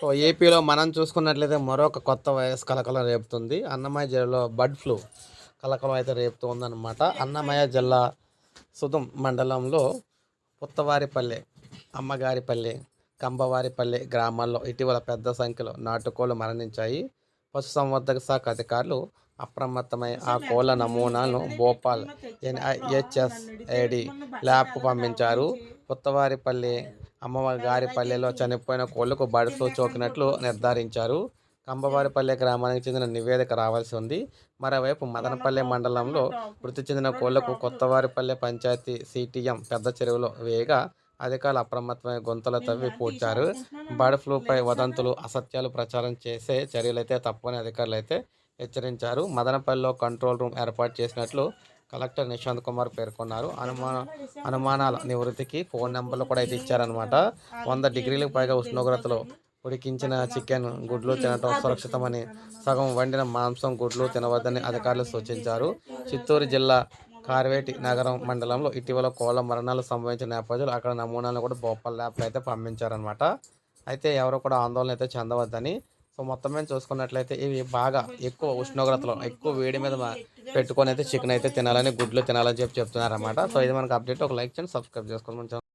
So ఏపీలో మనం చూసుకున్నట్లయితే మరొక కొత్త వైరస్ కలకలం రేపుతుంది. అన్నమయ్య జిల్లాలో బర్డ్ ఫ్లూ కలకలం అయితే రేపుతూ ఉందన్నమాట. అన్నమయ్య జిల్లా సుధుం మండలంలో పుత్తవారిపల్లె అమ్మగారిపల్లె కంబవారిపల్లె గ్రామాల్లో ఇటీవల పెద్ద సంఖ్యలో నాటుకోళ్ళు మరణించాయి. పశుసంవర్ధక శాఖ అధికారులు అప్రమత్తమై ఆ కోళ్ళ నమూనాలను భోపాల్ ఎన్ఐహెచ్ఎస్ఏడి ల్యాబ్కు పంపించారు. పుత్తవారిపల్లి అమ్మగారిపల్లెలో చనిపోయిన కోళ్ళకు బర్డ్ ఫ్లూ సోకినట్లు నిర్ధారించారు. కంబవారిపల్లె గ్రామానికి చెందిన నివేదిక రావాల్సి ఉంది. మరోవైపు మదనపల్లె మండలంలో మృతి చెందిన కోళ్ళకు కొత్తవారిపల్లె పంచాయతీ సిటిఎం పెద్ద చెరువులో వేయగా అధికారులు అప్రమత్తమై గొంతులు తవ్వి పూడ్చారు. బర్డ్ ఫ్లూపై వదంతులు అసత్యాలు ప్రచారం చేసే చర్యలైతే తప్పని అధికారులు అయితే హెచ్చరించారు. మదనపల్లిలో కంట్రోల్ రూమ్ ఏర్పాటు చేసినట్లు కలెక్టర్ నిశాంత్ కుమార్ పేర్కొన్నారు. అనుమాన అనుమానాల నివృత్తికి ఫోన్ నెంబర్లు కూడా అయితే ఇచ్చారనమాట వంద డిగ్రీలకు పైగా ఉష్ణోగ్రతలో ఉడికించిన చికెన్ గుడ్లు తినటం సురక్షితమని సగం వండిన మాంసం గుడ్లు తినవద్దని అధికారులు సూచించారు. చిత్తూరు జిల్లా కార్వేటి నగరం మండలంలో ఇటీవల కోళ్ళ మరణాలు సంభవించిన నేపథ్యంలో అక్కడ నమూనాలను కూడా భోపాల్ ల్యాబ్లో అయితే పంపించారనమాట అయితే ఎవరు కూడా ఆందోళన అయితే చెందవద్దని. సో మొత్తం మీద చూసుకున్నట్లయితే ఇవి బాగా ఎక్కువ ఉష్ణోగ్రతలో ఎక్కువ వేడి మీద పెట్టుకొని అయితే చికెన్ అయితే తినాలని గుడ్లు తినాలని చెప్పి చెప్తున్నారన్నమాట. సో ఇది మనకు అప్డేట్. ఒక లైక్ చేయండి సబ్స్క్రైబ్ చేసుకోండి